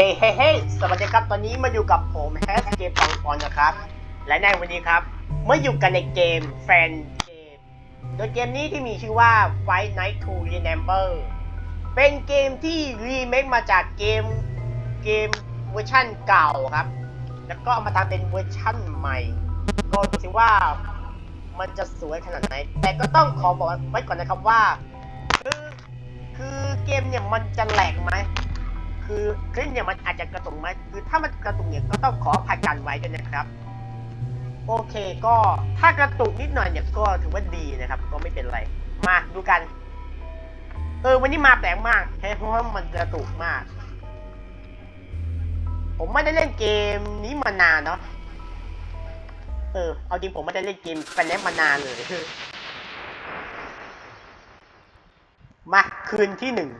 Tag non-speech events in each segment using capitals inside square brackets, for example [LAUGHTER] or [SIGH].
ฮ้เฮ้เฮ้สวัสดีครับ ตอนนี้มาอยู่กับผมแฮสเกมปังปอนนะครับ และในวันนี้ครับมาอยู่กันในเกมแฟนเกม โดยเกมนี้ที่มีชื่อว่า Fight Night to Remember เป็นเกมที่รีเมคมาจากเกมเกมเวอร์ชั่นเก่าครับ แล้วก็เอามาทำเป็นเวอร์ชั่นใหม่ก็ดูสิว่ามันจะสวยขนาดไหน แต่ก็ต้องขอบอกไว้ก่อนนะครับว่า คือคือเกมเนี่ยมันจะแหลกไหม คือคลิปเนี่ยมันอาจจะกระตุกไหมคือถ้ามันกระตุกเนี่ยก็ต้องขออภัยกันไว้ด้วยนะครับ โอเคก็ถ้ากระตุกนิดหน่อยเนี่ยก็ถือว่าดีนะครับ ก็ไม่เป็นไร มาดูกัน เออวันนี้มาแปลกมากเพราะว่ามันกระตุกมาก ผมไม่ได้เล่นเกมนี้มานานเนาะเออเอาจริงผมไม่ได้เล่นเกมแฟนแนมานานเลยมาคืนที่หนึ่ง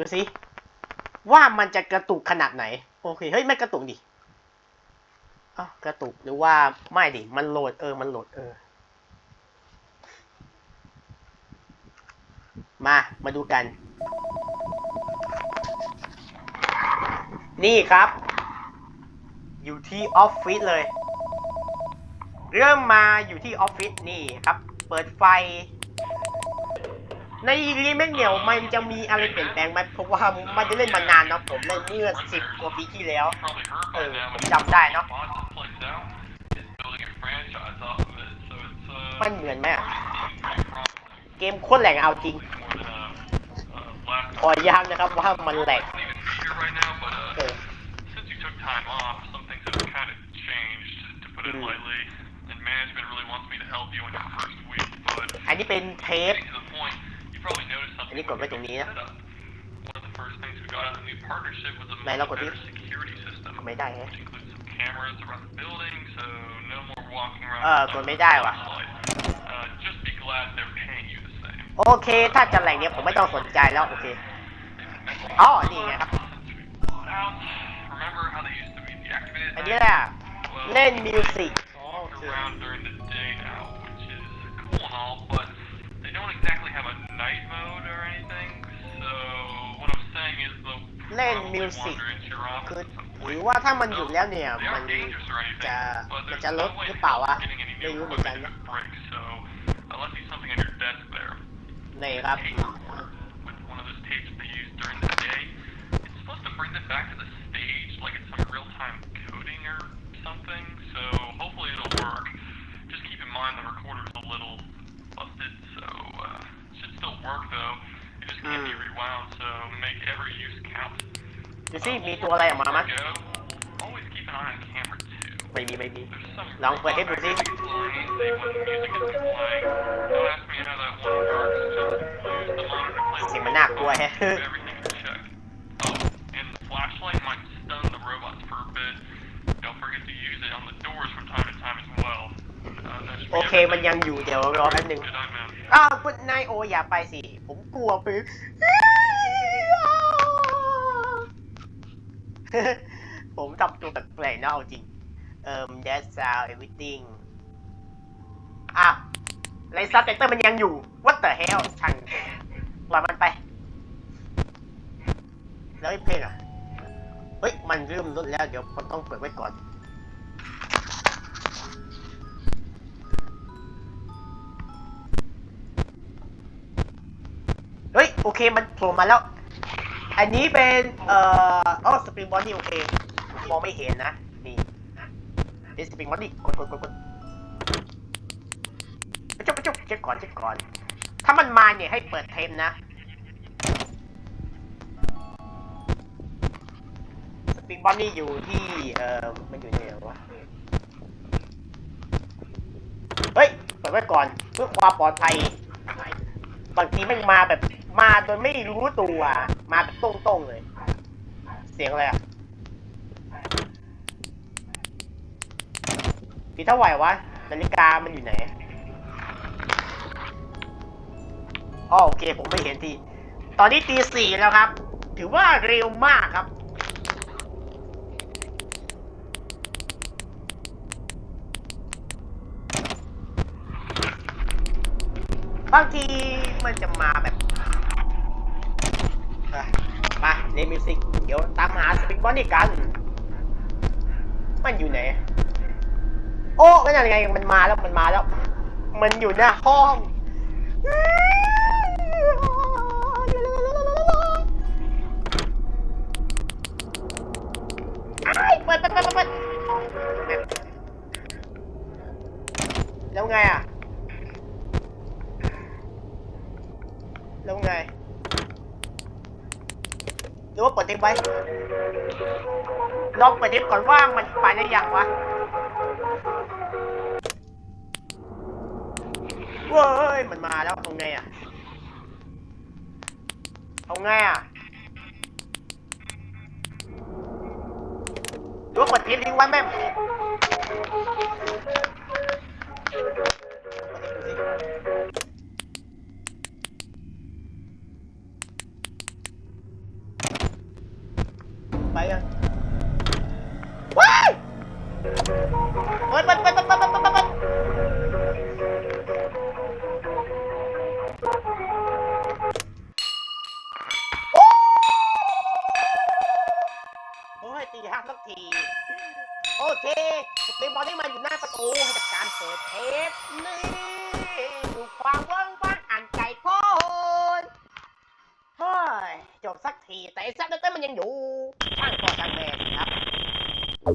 ดูสิว่ามันจะกระตุกขนาดไหน โอเค เฮ้ย ไม่กระตุกดิอ้ากระตุกหรือว่าไม่ดิ มันโหลดเออ มันโหลดเออ มา มาดูกัน นี่ครับ อยู่ที่ออฟฟิศเลย เริ่มมาอยู่ที่ออฟฟิศนี่ครับ เปิดไฟ ในรีเมคเนี่ยมันจะมีอะไรเปลี่ยนแปลงไหมเพราะว่าม่ได้เล่นมานานเนาะผมเล่นเมื่อสิบกว่าปีที่แล้วเออผมจำได้เนาะมันเหมือนไหมอะเกมโคตรแหลกเอาจริงขอย้ำนะครับว่ามันแหลกเออ time off, some things have kind of changed, to put it lightly. And management really wants me to help you in your first week, but อันนี้เป็นเทป first things we got out of the new partnership was a Này, much lo của better tiếp. security system, ไม่ได้ฮะ which includes some cameras around the building, so no more walking around. เออ without กดไม่ได้ว่ะ flashlight. Uh, just be glad they're paying you the same. โอเค ถ้าจะแหลกเนี่ยผมไม่ต้องสนใจแล้ว โอเค อ๋อ นี่ไงครับ Out. Remember how they used to be deactivated? อัน at นี้ night? แหละ Well, เล่นมิวสิก walk around during the day now, which is cool and all, but they don't exactly have a night mode or anything. So what I'm saying is they'll เล่น probably มิวสิก wander into your คือ office at some หรือ point. ว่าถ้ามันหยุดแล้วเนี่ย They มัน aren't dangerous or anything, จะ but มัน there's จะล no ด way หรือ to เปล่าวะ getting any ไม่ new รู้เหมือนกัน equipment นะ if it breaks. So I left you something on your desk there. นี่ครับ Tape recorder with one of those tapes they use during the day. It's supposed to bring them back to the stage like it's some real-time coding or something. So hopefully it'll still work though. It just can't be Hmm. rewound, so make every use count. ดูสิ มีตัวอะไรออกมาไหม Go. Always keep an eye on camera too. ไม่มี ไม่มี There's some ลองเปิดให้ดูสิ flying when the music isn't playing. Don't ask me how that one works. Just use the monitor to play เสียงมันน่ากลัวแฮะ [LAUGHS] everything in check. Oh, and the flashlight might stun the robots for a bit. Don't forget to use it on the doors from time to time as well. Uh, that should be โอเค มัน everything. ยังอยู่ เดี๋ยวรอแป๊บนึง Good night, man. อ้าวคุณนายโออย่าไปสิ ผมกลัวไปผมทำตัวแปลกๆนะเอาจริง เอ่อ that's how everything อ้าวไรซับเตอร์มันยังอยู่ what the hell ช่างปล่อยมันไป แล้วไอ้เพลงอะ เฮ้ย มันเริ่มลดแล้ว เดี๋ยวผมต้องเปิดไว้ก่อน โอเคมันโผล่มาแล้ว อันนี้เป็นเอ่ออ๋อสปริงบอลนี่โอเค มองไม่เห็นนะ นี่เป็นสปริงบอลนี่กดกดกดกดไปจุ๊บไปจุ๊บเช็คก่อนเช็คก่อน ถ้ามันมาเนี่ยให้เปิดเทมนะสปริงบอลนี่อยู่ที่เอ่อมันอยู่ไหนวะเฮ้ยเปิดไว้ก่อนเพื่อความปลอดภัยบางทีแม่งมาแบบ มาโดยไม่รู้ตัว มาตรงๆเลย เสียงอะไรอะพี่เท่าไหร่วะนาฬิกามันอยู่ไหนอ๋อโอเค ผมไม่เห็นที ตอนนี้ตีสี่แล้วครับ ถือว่าเร็วมากครับ บางทีมันจะมาแบบ ดมิวสิกเดี๋ยวตามหาสปิกบอลนี่กัน มันอยู่ไหน โอ้ก็ยังไงมันมาแล้วมันมาแล้ว มันอยู่หน้าห้องเปิดเปิดเปิดเปิดแล้วไงอะ แล้วไงหรือว่าเปิ ดเทปไว้ลองเปิดเทปก่อนว่ามันไปได้ยังวะเว้ยมันมาแล้วเอาไงอะเอาไงอะหรือว่าเปิดเทปทิ้งไว้แม่ ไปอะว้าวไปไปไปไปไปไปไปไปิดเปโอ้ยตีห้าสักที โอเคเดบอลที่มาอยู่หน้าประตูให้จัดการเปิดเทปนี่ดูความว่างว่างอ่านไก่พ่นเฮ้ยจบสัก ที แต่ไอ้ซับเตอร์มันยังอยู่ช่างพอช่างแม่สิครับโอ้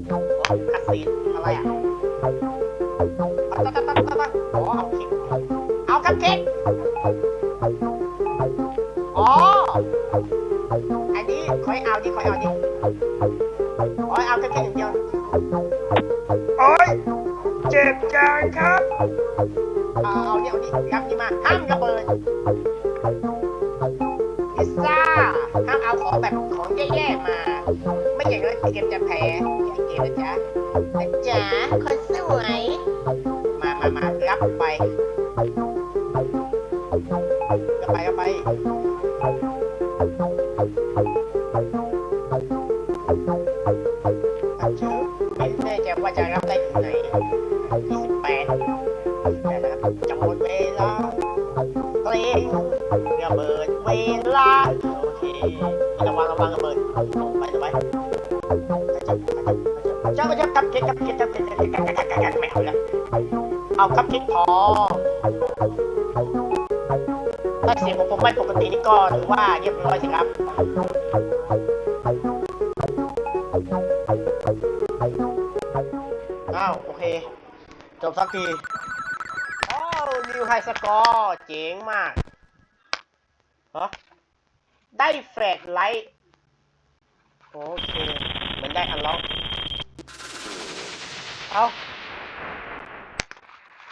คัสซีนอะไรอะเอาตั้งตั้งตั้งตั้งอ๋อเอาคิกเอาคัพเค้กอ๋ออันนี้คอยเอาดิคอยเอาดิคอยเอาคัพเค้กอย่างเดียวโอ๊ยเจ็บจังครับเอาเอาเนี่ยเอานี่ยับนี่มาห้ามระเบิดพิซซ่า ไม่อย่างนั้นเกมจะแพ้อย่าเกมนะจ๊ะจ๊ะคนสวย มามามารับไปรับไปรับไปอันชื่อไม่แน่ใจว่าจะรับได้ถึงไหน28แต่นะครับจะหมดเวลาเพลงระเบิดเวลาโอเค เอาครับคิดพอถ้าเสียงของผมไม่ปกตินี่ก็ถือว่าเรียบร้อยสิครับอ้าวโอเค จบสักทีโอ้นิวไฮสกอร์เจ๋งมากฮะได้แฟลชไลท์โอเค มันได้อันล็อก เอา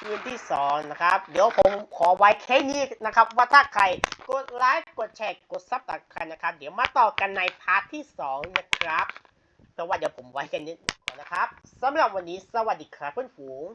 คืนที่สองนะครับ เดี๋ยวผมขอไว้แค่นี้นะครับ ว่าถ้าใครกดไลค์กดแชร์กดซับสไครต์นะครับ เดี๋ยวมาต่อกันในพาร์ทที่สองนะครับแต่ว่าเดี๋ยวผมไว้แค่นี้ก่อนนะครับสำหรับวันนี้สวัสดีครับเพื่อนฝูง